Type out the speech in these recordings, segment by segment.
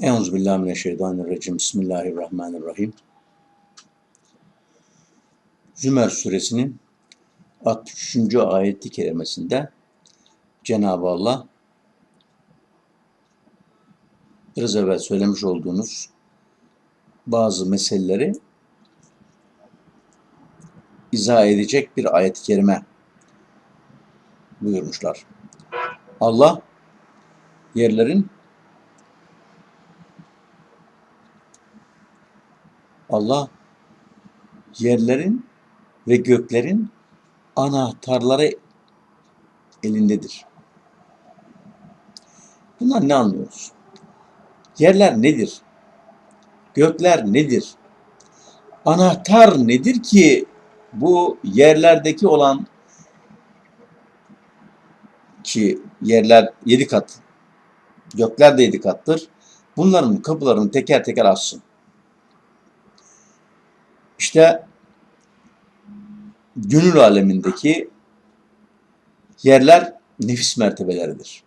Euzubillahimineşşeytanirracim. Bismillahirrahmanirrahim. Zümer suresinin 63. ayeti kerimesinde Cenab-ı Allah biraz evvel söylemiş olduğunuz bazı meseleleri izah edecek bir ayet-i kerime buyurmuşlar. Allah yerlerin Allah yerlerin ve göklerin anahtarları elindedir. Bunlar ne anlıyoruz? Yerler nedir? Gökler nedir? Anahtar nedir ki bu yerlerdeki olan ki yerler yedi kat, gökler de yedi kattır. Bunların kapılarını teker teker açsın. İşte gönül alemindeki yerler nefis mertebeleridir.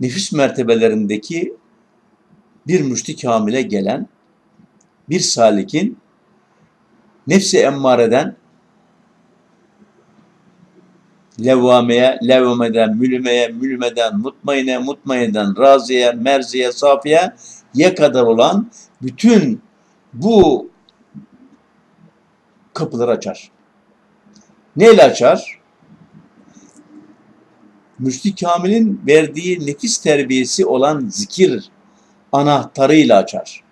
Nefis mertebelerindeki bir müşti kamile gelen bir salikin nefsi emmareden levvameye, levvameden, mülümeye, mülümeden, mutmaine, mutmaineden, raziye, merziye, safiye ye kadar olan bütün bu kapıları açar. Neyle açar? Müşri Kamil'in verdiği nefis terbiyesi olan zikir anahtarıyla açar.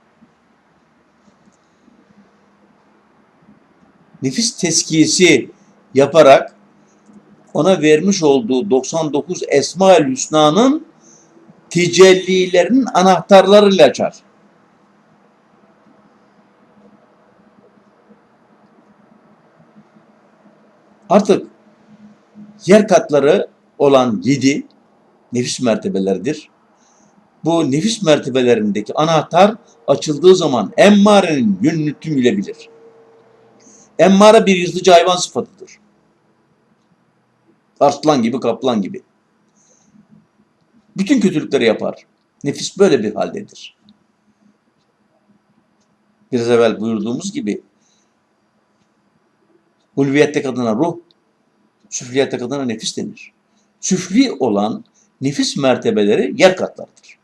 Nefis teskiyesi yaparak ona vermiş olduğu 99 Esma-ül Hüsna'nın tecellilerinin anahtarlarıyla açar. Artık yer katları olan yedi nefis mertebeleridir. Bu nefis mertebelerindeki anahtar açıldığı zaman emmarenin yönünü tümüyle bilir. Emmare bir yırtıcı hayvan sıfatıdır. Arslan gibi, kaplan gibi. Bütün kötülükleri yapar. Nefis böyle bir haldedir. Biraz evvel buyurduğumuz gibi Ulviyette kadına ruh, süfliyette kadına nefis denir. Süfli olan nefis mertebeleri yer katlardır.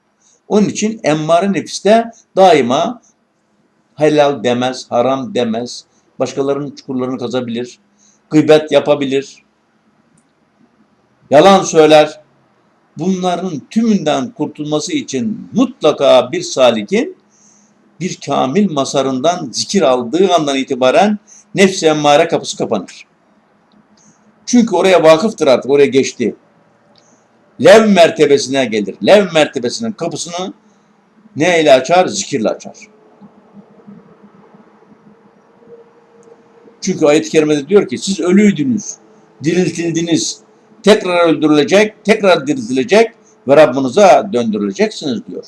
Onun için emmare nefiste daima helal demez, haram demez, başkalarının çukurlarını kazabilir, gıybet yapabilir, yalan söyler. Bunların tümünden kurtulması için mutlaka bir salikin bir kamil masarından zikir aldığı andan itibaren nefsi emmare kapısı kapanır. Çünkü oraya vakıftır artık, oraya geçti. Lev mertebesine gelir. Lev mertebesinin kapısını ne ile açar? Zikirle açar. Çünkü ayet-i kerimede diyor ki siz ölüydünüz, diriltildiniz, tekrar öldürülecek, tekrar diriltilecek ve Rabbinize döndürüleceksiniz diyor.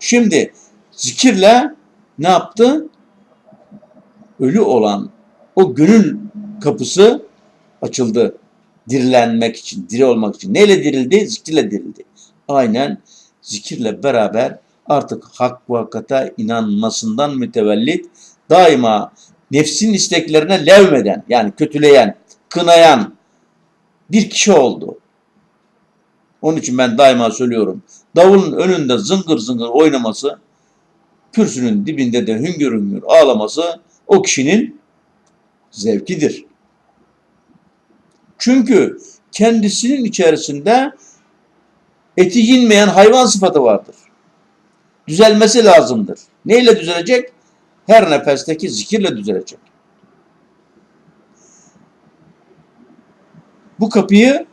Şimdi zikirle ne yaptı? Ölü olan o gönül kapısı açıldı. Dirilenmek için, diri olmak için. Neyle dirildi? Zikirle dirildi. Aynen zikirle beraber artık hak ve hakikate inanmasından mütevellit daima nefsin isteklerine levmeden yani kötüleyen, kınayan bir kişi oldu. Onun için ben daima söylüyorum. Davulun önünde zıngır zıngır oynaması, kürsünün dibinde de hüngür hüngür ağlaması o kişinin zevkidir. Çünkü kendisinin içerisinde eti yenmeyen hayvan sıfatı vardır. Düzelmesi lazımdır. Neyle düzelecek? Her nefesteki zikirle düzelecek. Bu kapıyı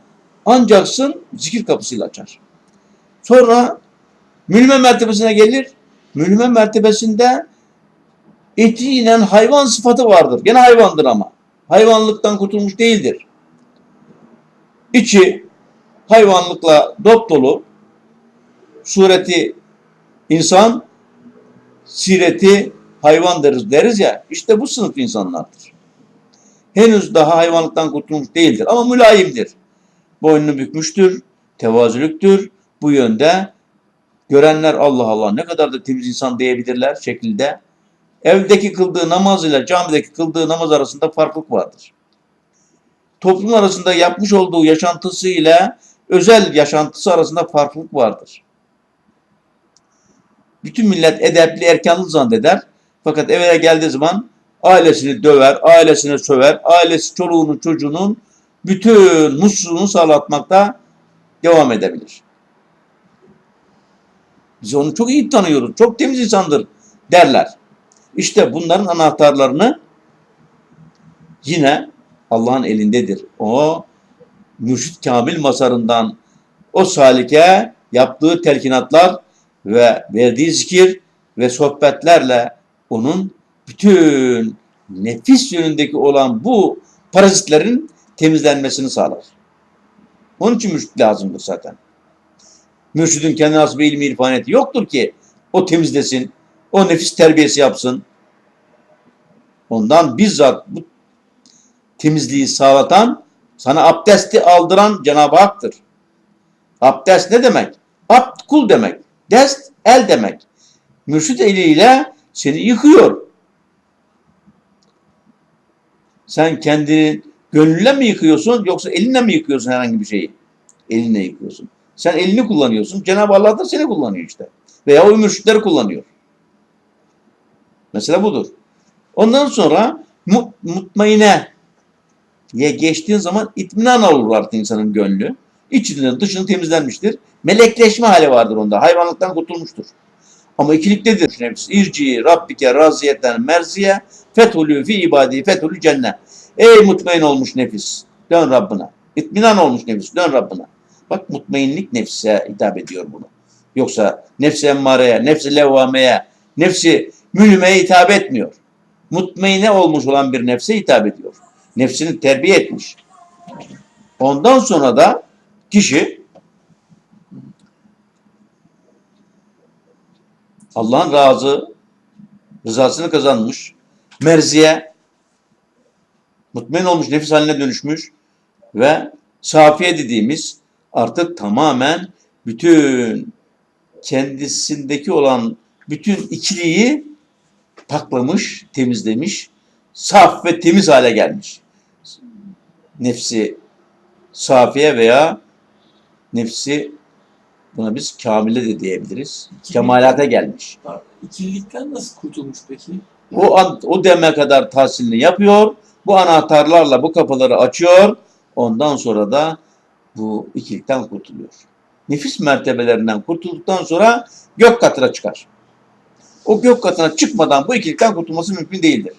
ancaksın zikir kapısıyla açar. Sonra mülme mertebesine gelir. Mülme mertebesinde eti inen hayvan sıfatı vardır. Gene hayvandır ama. Hayvanlıktan kurtulmuş değildir. İçi hayvanlıkla dop dolu, sureti insan, sireti hayvan deriz, deriz ya, işte bu sınıf insanlardır. Henüz daha hayvanlıktan kurtulmuş değildir ama mülayimdir. Boynunu bükmüştür, tevazülüktür, bu yönde Görenler Allah Allah ne kadar da temiz insan diyebilirler şekilde. Evdeki kıldığı namaz ile camideki kıldığı namaz arasında farklılık vardır. Toplum arasında yapmış olduğu yaşantısı ile özel yaşantısı arasında farklılık vardır. Bütün millet edepli, erkanlı zanneder. Fakat eve geldiği zaman ailesini döver, ailesine söver, ailesi çoluğunun çocuğunun bütün mutsuzluğunu sağlatmakta devam edebilir. Biz onu çok iyi tanıyoruz. Çok temiz insandır derler. İşte bunların anahtarlarını yine Allah'ın elindedir. O mürşit kamil masarından o salike yaptığı telkinatlar ve verdiği zikir ve sohbetlerle onun bütün nefis yönündeki olan bu parazitlerin temizlenmesini sağlar. Onun için mürşit lazımdır zaten. Mürşidin kendine has bir ilmi irfaniyeti yoktur ki o temizlesin, o nefis terbiyesi yapsın. Ondan bizzat bu temizliği sağlatan, sana abdesti aldıran Cenab-ı Hak'tır. Abdest ne demek? Abd kul demek. Dest el demek. Mürşid eliyle seni yıkıyor. Sen kendini gönlünle mi yıkıyorsun yoksa elinle mi yıkıyorsun herhangi bir şeyi? Elinle yıkıyorsun. Sen elini kullanıyorsun. Cenab-ı Allah da seni kullanıyor işte. Veya o mürşitleri kullanıyor. Mesela budur. Ondan sonra mut, mutmaine ye geçtiğin zaman itminan olur artık insanın gönlü. İçinin dışını temizlenmiştir. Melekleşme hali vardır onda. Hayvanlıktan kurtulmuştur. Ama ikiliktedir nefs. İrci Rabbike raziyeten merziye fethulü fi ibadi fethulü cennet. Ey mutmain olmuş nefis. Dön Rabbine. İtminan olmuş nefis. Dön Rabbine. Bak mutmainlik nefse hitap ediyor bunu. Yoksa nefsi emmareye, nefsi levvameye, nefsi mülümeye hitap etmiyor. Mutmaine olmuş olan bir nefse hitap ediyor. Nefsini terbiye etmiş. Ondan sonra da kişi Allah'ın razı, rızasını kazanmış, merziye, mutmain olmuş, nefis haline dönüşmüş ve safiye dediğimiz artık tamamen bütün kendisindeki olan bütün ikiliği paklamış, temizlemiş, saf ve temiz hale gelmiş. Nefsi safiye veya nefsi buna biz kamile de diyebiliriz. Kemalata gelmiş. İkilikten nasıl kurtulmuş peki? O, an, o deme kadar tahsilini yapıyor. Bu anahtarlarla bu kapıları açıyor. Ondan sonra da bu ikilikten kurtuluyor. Nefis mertebelerinden kurtulduktan sonra gök katına çıkar. O gök katına çıkmadan bu ikilikten kurtulması mümkün değildir.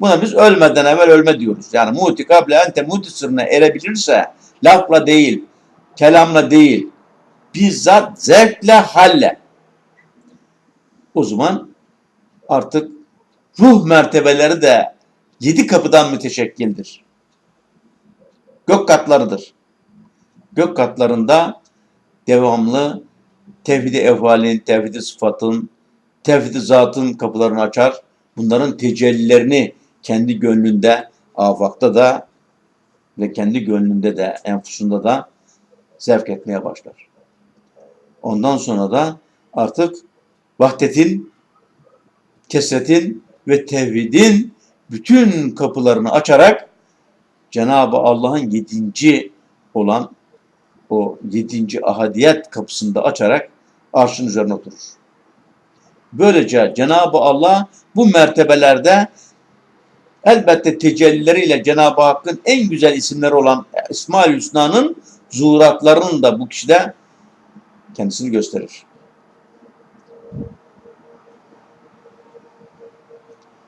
Buna biz ölmeden evvel ölme diyoruz. Yani muti kable ente muti sırrına erebilirse lafla değil, kelamla değil, bizzat zevkle halle. O zaman artık ruh mertebeleri de yedi kapıdan müteşekkildir. Gök katlarıdır. Gök katlarında devamlı tevhid-i evvalin, tevhid-i sıfatın, tevhid-i zatın kapılarını açar. Bunların tecellilerini kendi gönlünde, afakta da ve kendi gönlünde de, enfusunda da zevk etmeye başlar. Ondan sonra da artık vahdetin, kesretin ve tevhidin bütün kapılarını açarak Cenab-ı Allah'ın yedinci olan o yedinci ahadiyet kapısında açarak arşın üzerine oturur. Böylece Cenab-ı Allah bu mertebelerde elbette tecellileriyle Cenab-ı Hakk'ın en güzel isimleri olan İsmail Hüsna'nın zuhuratlarının da bu kişide kendisini gösterir.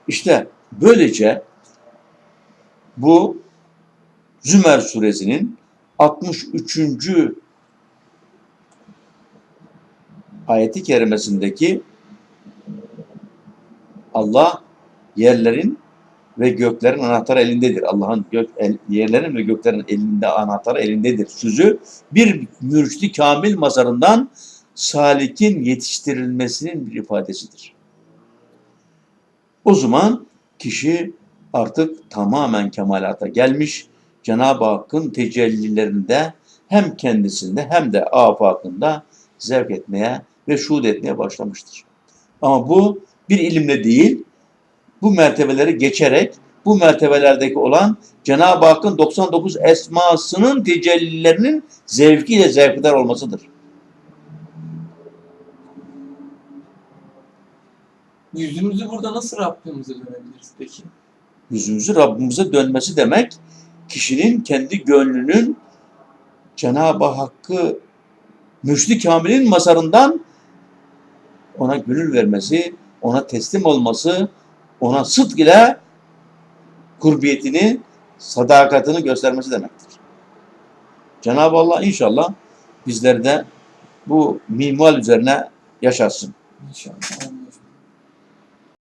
İşte böylece bu Zümer suresinin 63. ayeti kerimesindeki Allah yerlerin ve göklerin anahtarı elindedir. Allah'ın gök, el, yerlerin ve göklerin elinde anahtarı elindedir. Sözü bir mürşidi kamil mazarından salikin yetiştirilmesinin bir ifadesidir. O zaman kişi artık tamamen kemalata gelmiş, Cenab-ı Hakk'ın tecellilerinde hem kendisinde hem de afakında zevk etmeye ve şuhud etmeye başlamıştır. Ama bu bir ilimle değil, bu mertebeleri geçerek, bu mertebelerdeki olan Cenab-ı Hakk'ın 99 esmasının tecellilerinin zevkiyle zevkdar olmasıdır. Yüzümüzü burada nasıl Rabbimize dönebiliriz peki? yüzümüzü Rabbimize dönmesi demek kişinin kendi gönlünün Cenab-ı Hakk'ı müşri kamilin masarından ona gönül vermesi, ona teslim olması, ona sıdk ile kurbiyetini, sadakatini göstermesi demektir. Cenab-ı Allah inşallah bizleri de bu mimal üzerine yaşatsın. İnşallah.